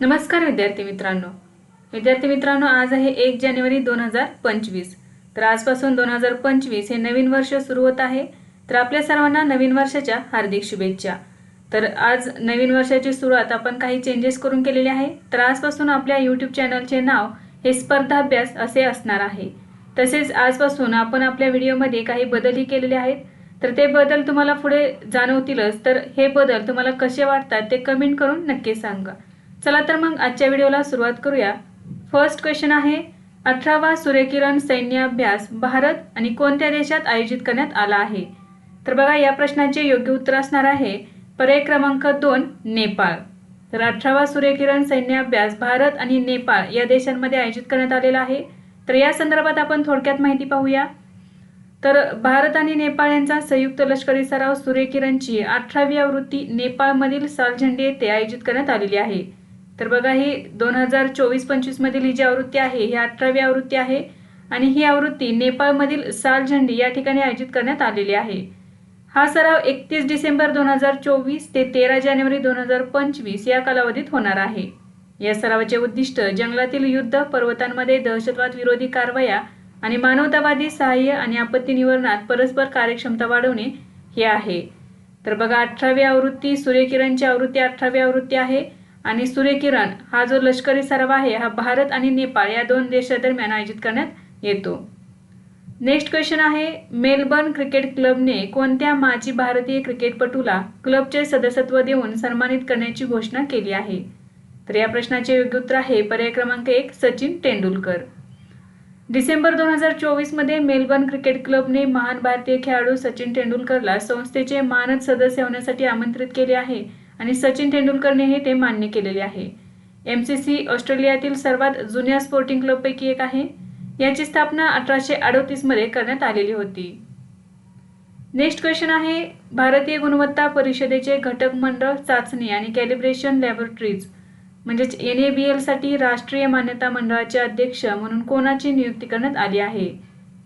नमस्कार विद्यार्थी मित्रांनो. विद्यार्थी मित्रांनो आज आहे एक जानेवारी दोन हजार पंचवीस. तर आजपासून दोन हजार पंचवीस हे नवीन वर्ष सुरू होत आहे. तर आपल्या सर्वांना नवीन वर्षाच्या हार्दिक शुभेच्छा. तर आज नवीन वर्षाची सुरुवात आपण काही चेंजेस करून केलेली आहे. तर आजपासून आपल्या यूट्यूब चॅनलचे नाव हे स्पर्धाभ्यास असे असणार आहे. तसेच आजपासून आपण आपल्या व्हिडिओमध्ये काही बदलही केलेले आहेत. तर ते बदल तुम्हाला पुढे जाणवतीलच. तर हे बदल तुम्हाला कसे वाटतात ते कमेंट करून नक्की सांगा. चला तर मग आजच्या व्हिडिओला सुरुवात करूया. फर्स्ट क्वेश्चन आहे अठरावा सूर्यकिरण सैन्य अभ्यास भारत आणि कोणत्या देशात आयोजित करण्यात आला आहे? तर बघा या प्रश्नाचे योग्य उत्तर असणार आहे पर्याय क्रमांक दोन नेपाळ. तर अठरावा सूर्यकिरण सैन्य अभ्यास भारत आणि नेपाळ या देशांमध्ये आयोजित करण्यात आलेला आहे. तर या संदर्भात आपण थोडक्यात माहिती पाहूया. तर भारत आणि नेपाळ यांचा संयुक्त लष्करी सराव सूर्यकिरणची अठरावी आवृत्ती नेपाळमधील सालझंडी येथे आयोजित करण्यात आलेली आहे. तर बघा ही दोन हजार चोवीस पंचवीसमधील ही जी आवृत्ती आहे ही अठरावी आवृत्ती आहे आणि ही आवृत्ती नेपाळमधील सालझंडी या ठिकाणी आयोजित करण्यात आलेली आहे. हा सराव एकतीस डिसेंबर दोन हजार चोवीस ते तेरा जानेवारी दोन हजार पंचवीस या कालावधीत होणार आहे. या सरावाचे उद्दिष्ट जंगलातील युद्ध पर्वतांमध्ये दहशतवाद विरोधी कारवाया आणि मानवतावादी सहाय्य आणि आपत्ती निवारणात परस्पर कार्यक्षमता वाढवणे हे आहे. तर बघा अठरावी आवृत्ती सूर्यकिरणची आवृत्ती अठरावी आवृत्ती आहे. आणि सूर्यकिरण हा जो लष्करी सराव आहे हा भारत आणि नेपाळ या दोन देशादरम्यान आयोजित करण्यात येतो. नेक्स्ट क्वेश्चन आहे मेलबर्न क्रिकेट क्लबने कोणत्या माजी भारतीय क्रिकेटपटूला क्लबचे सदस्यत्व देऊन सन्मानित करण्याची घोषणा केली आहे? तर या प्रश्नाचे योग्य उत्तर आहे पर्याय क्रमांक एक सचिन तेंडुलकर. डिसेंबर दोन हजार चोवीसमध्ये मेलबर्न क्रिकेट क्लबने महान भारतीय खेळाडू सचिन तेंडुलकरला संस्थेचे मानद सदस्य होण्यासाठी आमंत्रित केले आहे. आणि सचिन तेंडुलकरने हे ते मान्य केलेले आहे. एम सी सी ऑस्ट्रेलियातील सर्वात जुन्या स्पोर्टिंग क्लबपैकी एक आहे. याची स्थापना अठराशे अडोतीसमध्ये करण्यात आलेली होती. नेक्स्ट क्वेश्चन आहे भारतीय गुणवत्ता परिषदेचे घटक मंडळ चाचणी आणि कॅलिब्रेशन लॅबोरेटरीज म्हणजेच एन ए बी एलसाठी राष्ट्रीय मान्यता मंडळाचे अध्यक्ष म्हणून कोणाची नियुक्ती करण्यात आली आहे?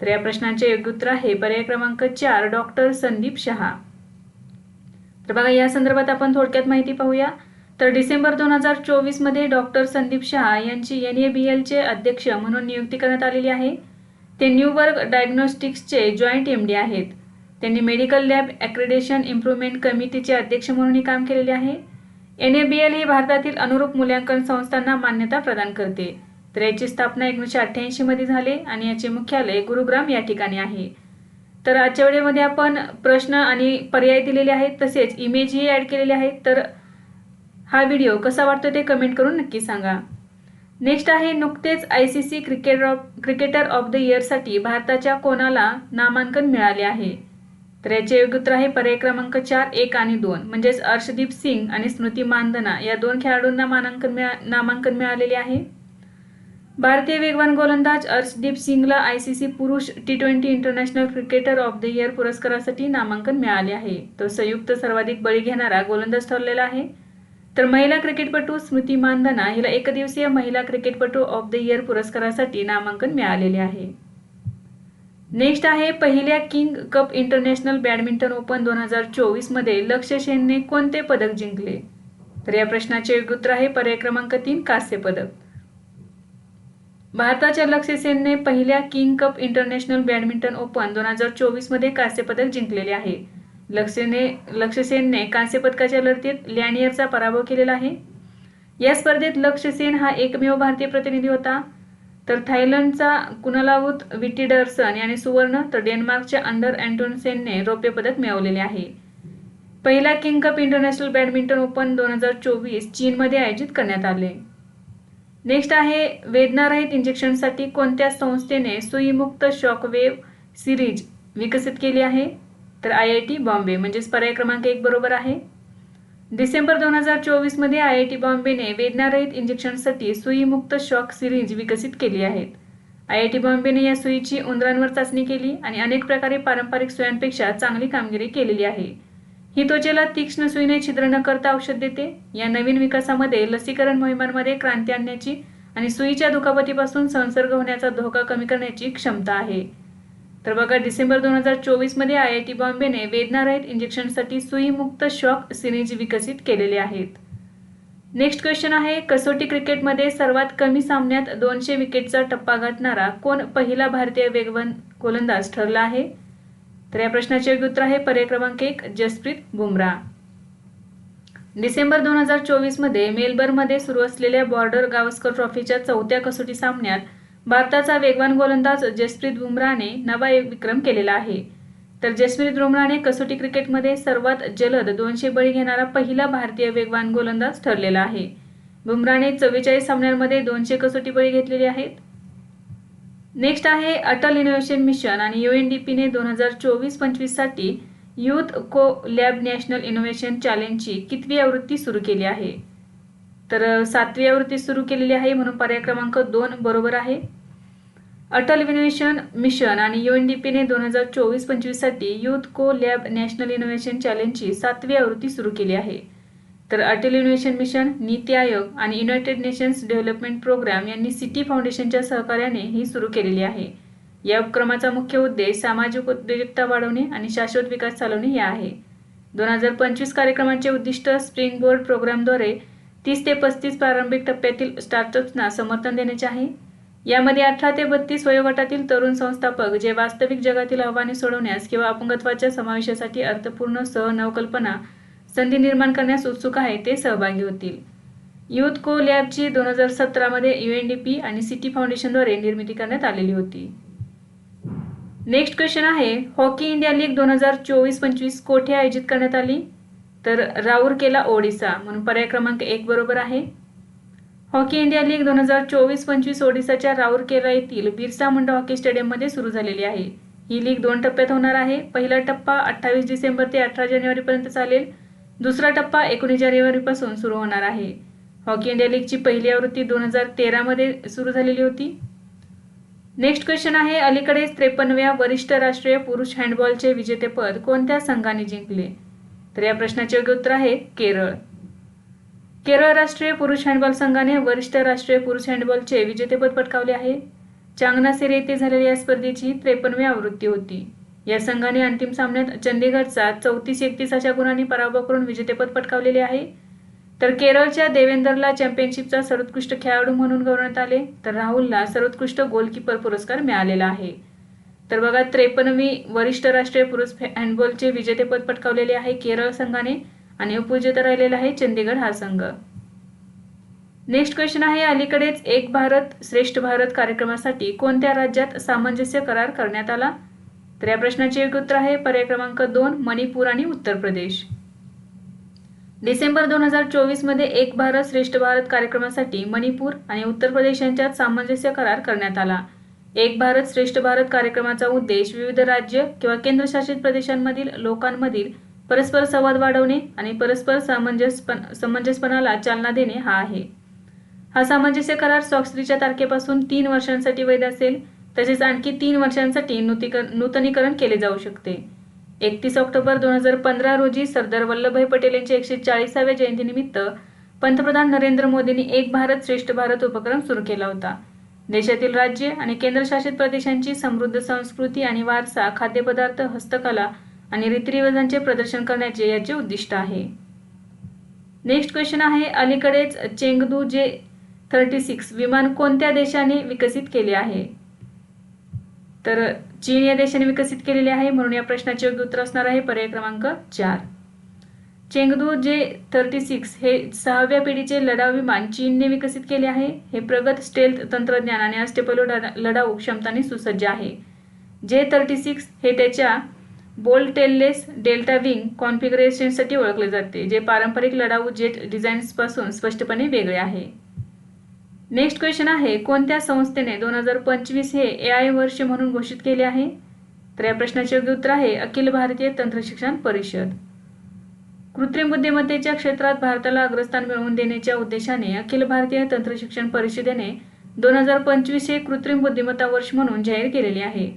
तर या प्रश्नाचे योग्य उत्तर आहे. पर्याय क्रमांक चार डॉक्टर संदीप शहा. तर बघा या संदर्भात आपण थोडक्यात माहिती पाहूया. तर डिसेंबर दोन हजार चोवीसमध्ये डॉक्टर संदीप शहा यांची एन ए बी एलचे अध्यक्ष म्हणून नियुक्ती करण्यात आलेली आहे. ते न्यूबर्ग डायग्नोस्टिक्सचे जॉईंट एम डी आहेत. त्यांनी मेडिकल लॅब ॲक्रेडेशन इम्प्रूव्हमेंट कमिटीचे अध्यक्ष म्हणूनही काम केलेले आहे. एन ए बी एल ही भारतातील अनुरूप मूल्यांकन संस्थांना मान्यता प्रदान करते. तर याची स्थापना एकोणीसशे अठ्ठ्याऐंशीमध्ये झाले आणि याचे मुख्यालय गुरुग्राम या ठिकाणी आहे. तर आजच्या वेळेमध्ये आपण प्रश्न आणि पर्याय दिलेले आहेत तसेच इमेजही ॲड केलेले आहेत तर हा व्हिडिओ कसा वाटतो ते कमेंट करून नक्की सांगा. नेक्स्ट आहे नुकतेच I C C cricket of cricketer of the इयरसाठी भारताच्या कोणाला नामांकन मिळाले आहे? तर याचे योग्य उत्तर आहे पर्याय क्रमांक चार एक आणि दोन. म्हणजेच अर्शदीप सिंग आणि स्मृती मानधना या दोन खेळाडूंना मानांकन मिळा नामांकन मिळालेले आहे. भारतीय वेगवान गोलंदाज अर्शदीप सिंगला आय सी सी पुरुष T twenty international cricketer of the year पुरस्कारासाठी नामांकन मिळाले आहे. तो संयुक्त सर्वाधिक बळी घेणारा गोलंदाज ठरलेला आहे. तर महिला क्रिकेटपटू स्मृती मानधना हिला एकदिवसीय महिला क्रिकेटपटू ऑफ द इयर पुरस्कारासाठी नामांकन मिळालेले आहे. नेक्स्ट आहे पहिल्या King Cup international badminton open दोन हजार चोवीसमध्ये लक्ष्य सेनने कोणते पदक जिंकले? तर या प्रश्नाचे उत्तर आहे पर्याय क्रमांक तीन कांस्य पदक. भारताच्या लक्ष्य सेनने पहिल्या King Cup international badminton open दोन हजार चोवीसमध्ये कांस्य पदक जिंकलेले आहे. लक्ष्यने लक्ष्य सेनने कांस्य पदकाच्या लढतीत लॅनियरचा पराभव केलेला आहे. या स्पर्धेत लक्ष्य सेन हा एकमेव भारतीय प्रतिनिधी होता. तर थायलंडचा कुनलावूत विटीडर्सन याने सुवर्ण तर डेन्मार्कच्या अंडर अँटोनसेनने रौप्य पदक मिळवलेले आहे. पहिला King Cup international badminton open दोन हजार चोवीस चीनमध्ये आयोजित करण्यात आले. नेक्स्ट आहे वेदनारहित इंजेक्शनसाठी कोणत्या संस्थेने सुईमुक्त शॉकवेव्ह सिरीज विकसित केली आहे? तर आय आय टी बॉम्बे म्हणजेच पर्याय क्रमांक एक बरोबर आहे. डिसेंबर दोन हजार चोवीसमध्ये आय आय टी बॉम्बेने वेदनारहित इंजेक्शनसाठी सुईमुक्त शॉक सिरीज विकसित केली आहेत. आय आय टी बॉम्बेने या सुईची उंदरांवर चाचणी केली आणि अनेक प्रकारे पारंपरिक सुयांपेक्षा चांगली कामगिरी केलेली आहे. ही त्वचेला तीक्ष्ण सुईने छिद्र न करता औषध देते. या नवीन विकासामध्ये लसीकरण मोहिमांमध्ये क्रांती आणण्याची आणि सुईच्या दुखापतीपासून संसर्ग होण्याचा धोका कमी करण्याची क्षमता आहे. तर बघा डिसेंबर दोन हजार चोवीसमध्ये आय आय टी बॉम्बेने वेदनारहित इंजेक्शनसाठी सुईमुक्त शॉक सिरीज विकसित केलेले आहेत. नेक्स्ट क्वेश्चन आहे कसोटी क्रिकेटमध्ये सर्वात कमी सामन्यात दोनशे विकेटचा टप्पा गाठणारा कोण पहिला भारतीय वेगवान गोलंदाज ठरला आहे? तर या प्रश्नाचे योग्य उत्तर आहे पर्याय क्रमांक एक जसप्रीत बुमराह. डिसेंबर दोन हजार चोवीसमध्ये मेलबर्नमध्ये सुरू असलेल्या बॉर्डर गावस्कर ट्रॉफीच्या चौथ्या कसोटी सामन्यात भारताचा वेगवान गोलंदाज जसप्रीत बुमराने नवा विक्रम केलेला आहे. तर जसप्रीत बुमराने कसोटी क्रिकेटमध्ये सर्वात जलद दोनशे बळी घेणारा पहिला भारतीय वेगवान गोलंदाज ठरलेला आहे. बुमराने चव्वेचाळीस सामन्यांमध्ये दोनशे कसोटी बळी घेतलेली आहेत. नेक्स्ट आहे अटल इनोव्हेशन मिशन आणि यू एन डी पीने दोन हजार चोवीस पंचवीससाठी youth co lab national innovation चॅलेंजची कितवी आवृत्ती सुरू केली आहे? तर सातवी आवृत्ती सुरू केलेली आहे म्हणून पर्याय क्रमांक दोन बरोबर आहे. अटल इनोव्हेशन मिशन आणि यू एन डी पीने दोन हजार चोवीस पंचवीससाठी youth co lab national innovation चॅलेंजची सातवी आवृत्ती सुरू केली आहे. तर अटल इनोव्हेशन मिशन नीती आयोग आणि युनायटेड नेशन्स डेव्हलपमेंट प्रोग्राम यांनी सिटी फाउंडेशनच्या सहकार्याने ही सुरू केलेली आहे. या उपक्रमाचा मुख्य उद्देश सामाजिक उद्योजकता वाढवणे आणि शाश्वत विकास चालवणे हे आहे. दोन हजार पंचवीस कार्यक्रमांचे उद्दिष्ट स्प्रिंग बोर्ड प्रोग्रामद्वारे तीस ते पस्तीस प्रारंभिक टप्प्यातील स्टार्टअप्सना समर्थन देण्याचे आहे. यामध्ये अठरा ते बत्तीस वयोगटातील तरुण संस्थापक जे वास्तविक जगातील आव्हाने सोडवण्यास किंवा अपंगत्वाच्या समावेशासाठी अर्थपूर्ण सह नवकल्पना संधी निर्माण करण्यास उत्सुक आहे ते सहभागी होतील. युथ को लॅबची दोन हजार सतरामध्ये यू एन डी पी आणि सिटी फाउंडेशनद्वारे निर्मिती करण्यात आलेली होती. नेक्स्ट क्वेश्चन आहे हॉकी इंडिया लीग दोन हजार चोवीस पंचवीस कोठे आयोजित करण्यात आली? तर राऊरकेला ओडिसा म्हणून पर्याय क्रमांक एक बरोबर आहे. हॉकी इंडिया लीग दोन हजार चोवीस पंचवीस ओडिसाच्या राऊरकेला येथील बिरसा मुंडा हॉकी स्टेडियममध्ये सुरू झालेली आहे. ही लीग दोन टप्प्यात होणार आहे. पहिला टप्पा अठ्ठावीस डिसेंबर ते अठरा जानेवारीपर्यंत चालेल. दुसरा टप्पा एकोणीस जानेवारीपासून सुरू होणार आहे. हॉकी इंडिया लीगची पहिली आवृत्ती दोन हजार तेरामध्ये सुरू झालेली होती. नेक्स्ट क्वेश्चन आहे अलीकडेच त्रेपन्नव्या वरिष्ठ राष्ट्रीय पुरुष हँडबॉलचे विजेतेपद कोणत्या संघाने जिंकले? तर या प्रश्नाचे योग्य उत्तर आहे केरळ. केरळ राष्ट्रीय पुरुष हँडबॉल संघाने वरिष्ठ राष्ट्रीय पुरुष हँडबॉलचे विजेतेपद पटकावले आहे. चांगनासेर येथे झालेल्या या स्पर्धेची त्रेपन्नवी आवृत्ती होती. या संघाने अंतिम सामन्यात चंदीगडचा चौतीस एकतीस अशा गुणांनी पराभव करून विजेतेपद पटकावलेले आहे. तर केरळच्या देवेंदरला चॅम्पियनशिपचा सर्वोत्कृष्ट खेळाडू म्हणून गौरवण्यात आले तर राहुलला सर्वोत्कृष्ट गोलकीपर पुरस्कार मिळालेला आहे. तर बघा त्रेपन्नवी वरिष्ठ राष्ट्रीय पुरुष हँडबॉलचे विजेतेपद पटकावलेले आहे केरळ संघाने आणि उपविजेता राहिलेला आहे चंदीगड हा संघ. नेक्स्ट क्वेश्चन आहे अलीकडेच एक भारत श्रेष्ठ भारत कार्यक्रमासाठी कोणत्या राज्यात सामंजस्य करार करण्यात आला? तर या प्रश्नाचे योग्य उत्तर आहे. पर्याय क्रमांक दोन मणिपूर आणि उत्तर प्रदेश. डिसेंबर दोन हजार चोवीसमध्ये एक भारत श्रेष्ठ भारत कार्यक्रमासाठी मणिपूर आणि उत्तर प्रदेश यांच्यात सामंजस्य करार करण्यात आला. एक भारत श्रेष्ठ भारत कार्यक्रमाचा उद्देश विविध राज्य किंवा केंद्रशासित प्रदेशांमधील लोकांमधील परस्पर संवाद वाढवणे आणि परस्पर सामंजस्यपण समंजसपणाला चालना देणे हा आहे. हा सामंजस्य करार स्वाक्षरीच्या तारखेपासून तीन वर्षांसाठी वैध असेल. तसेच आणखी तीन वर्षांसाठी नूतनीकरण केले जाऊ शकते. एकतीस ऑक्टोबर दोन हजार पंधरा रोजी सरदार वल्लभभाई पटेल यांच्या एकशे चाळीसाव्या जयंतीनिमित्त पंतप्रधान नरेंद्र मोदींनी एक भारत श्रेष्ठ भारत उपक्रम सुरू केला होता. देशातील राज्य आणि केंद्रशासित प्रदेशांची समृद्ध संस्कृती आणि वारसा खाद्यपदार्थ हस्तकला आणि रीतिरिवाजांचे प्रदर्शन करण्याचे याचे उद्दिष्ट आहे. नेक्स्ट क्वेश्चन आहे अलीकडेच चेंगदू जे थर्टी सिक्स विमान कोणत्या देशाने विकसित केले आहे? तर चीन या देशाने विकसित केलेले आहे. म्हणून या प्रश्नाचे योग्य उत्तर असणार आहे. पर्याय क्रमांक चार. चेंगदू जे थर्टी सिक्स हे सहाव्या पिढीचे लढाऊ विमान चीनने विकसित केले आहे. हे प्रगत स्टेल्थ तंत्रज्ञान आणि अष्टपैलू लढाऊ क्षमताने सुसज्ज आहे. जे थर्टी सिक्स हे त्याच्या बोल्टेललेस डेल्टा विंग कॉन्फिगरेशनसाठी ओळखले जाते जे पारंपरिक लढाऊ जेट डिझाईन्सपासून स्पष्टपणे वेगळे आहे. नेक्स्ट क्वेश्चन आहे कोणत्या संस्थेने दोन हजार पंचवीस हे ए आय वर्ष म्हणून घोषित केले आहे? तर या प्रश्नाचे योग्य उत्तर आहे अखिल भारतीय तंत्रशिक्षण परिषद. कृत्रिम बुद्धिमत्तेच्या क्षेत्रात भारताला अग्रस्थान मिळवून देण्याच्या उद्देशाने अखिल भारतीय तंत्रशिक्षण परिषदेने दोन हजार पंचवीस हे कृत्रिम बुद्धिमत्ता वर्ष म्हणून जाहीर केलेले आहे.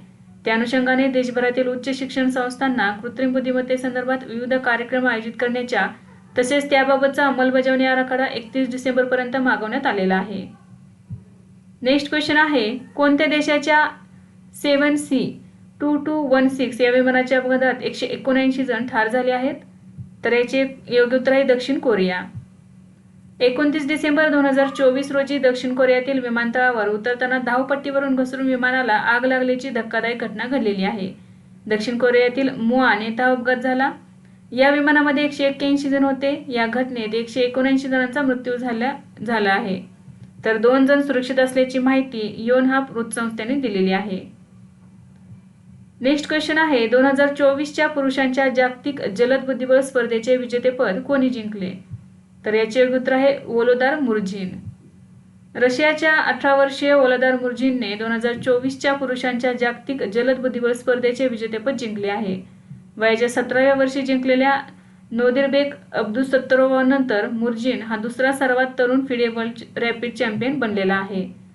त्या अनुषंगाने देशभरातील उच्च शिक्षण संस्थांना कृत्रिम बुद्धिमत्तेसंदर्भात विविध कार्यक्रम आयोजित करण्याच्या तसेच त्याबाबतचा अंमलबजावणी आराखडा एकतीस डिसेंबरपर्यंत मागवण्यात आलेला आहे. नेक्स्ट क्वेश्चन आहे कोणत्या देशाच्या seven C two two one six या विमानाच्या अपघातात एकशे एकोणऐंशी जण ठार झाले आहेत? तर याचे योग्य उत्तर आहे दक्षिण कोरिया. एकोणतीस डिसेंबर दोन हजार चोवीस रोजी दक्षिण कोरियातील विमानतळावर उतरताना धावपट्टीवरून घसरून विमानाला आग लागल्याची धक्कादायक घटना घडलेली आहे. दक्षिण कोरियातील मुआन येथे अपघात झाला. या विमानामध्ये एकशे एक्क्याऐंशी जण होते. या घटनेत एकशे एकोणऐंशी जणांचा मृत्यू झाला झाला आहे. तर दोन जण सुरक्षित असल्याची माहिती योन हा वृत्तसंस्थेने दिलेली आहे. नेक्स्ट क्वेश्चन आहे दोन हजार चोवीसच्या पुरुषांच्या जागतिक जलद बुद्धिबळ स्पर्धेचे विजेतेपद कोणी जिंकले? तर याचे उत्तर आहे ओलोदार मुर्झिन. रशियाच्या अठरा वर्षीय ओलादार मुर्झिनने दोन हजार चोवीसच्या पुरुषांच्या जागतिक जलद बुद्धिबळ स्पर्धेचे विजेतेपद जिंकले आहे. वयाच्या सतराव्या वर्षी जिंकलेल्या नोदिरबेक अब्दुल सत्तरोवानंतर मुर्जिन हा दुसरा सर्वात तरुण फिडे वर्ल्ड रॅपिड चॅम्पियन बनलेला आहे.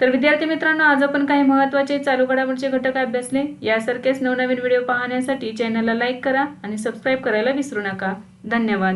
तर विद्यार्थी मित्रांनो आज आपण काही महत्त्वाचे चालू घडामोडीचे घटक अभ्यासले. यासारखेच नवनवीन व्हिडिओ पाहण्यासाठी चॅनलला लाईक करा आणि सबस्क्राईब करायला विसरू नका. धन्यवाद.